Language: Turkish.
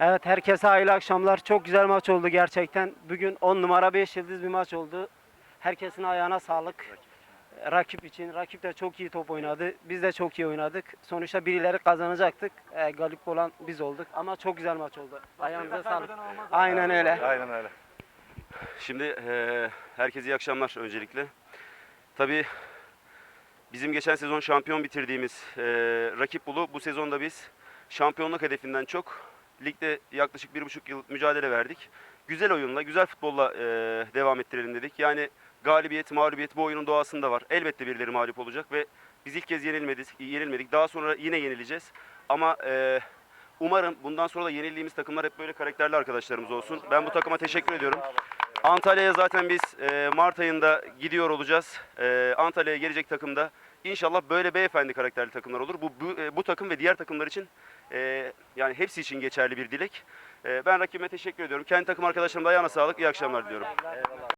Evet herkese hayırlı akşamlar. Çok güzel maç oldu gerçekten. Bugün 10 numara 5 yıldız bir maç oldu. Herkesin ayağına sağlık. Rakip için. Rakip de çok iyi top oynadı. Biz de çok iyi oynadık. Sonuçta birileri kazanacaktık. Ee, galip olan biz olduk. Ama çok güzel maç oldu. Ayağınıza sağlık. Aynen öyle. Aynen öyle. Şimdi eee herkese iyi akşamlar öncelikle. Tabii bizim geçen sezon şampiyon bitirdiğimiz eee rakip bulu bu sezonda biz şampiyonluk hedefinden çok ligde yaklaşık bir buçuk yıl mücadele verdik. Güzel oyunla, güzel futbolla eee, devam ettirelim dedik. Yani galibiyet, mağlubiyet bu oyunun doğasında var. Elbette birileri mağlup olacak ve biz ilk kez yenilmedik. yenilmedik. Daha sonra yine yenileceğiz. Ama eee, umarım bundan sonra da yenildiğimiz takımlar hep böyle karakterli arkadaşlarımız olsun. Ben bu takıma teşekkür ediyorum. Antalya'ya zaten biz e, Mart ayında gidiyor olacağız. E, Antalya'ya gelecek takımda inşallah böyle beyefendi karakterli takımlar olur. Bu bu, e, bu takım ve diğer takımlar için e, yani hepsi için geçerli bir dilek. E, ben rakibime teşekkür ediyorum. Kendi takım arkadaşlarıma da ayağına sağlık. İyi akşamlar diliyorum.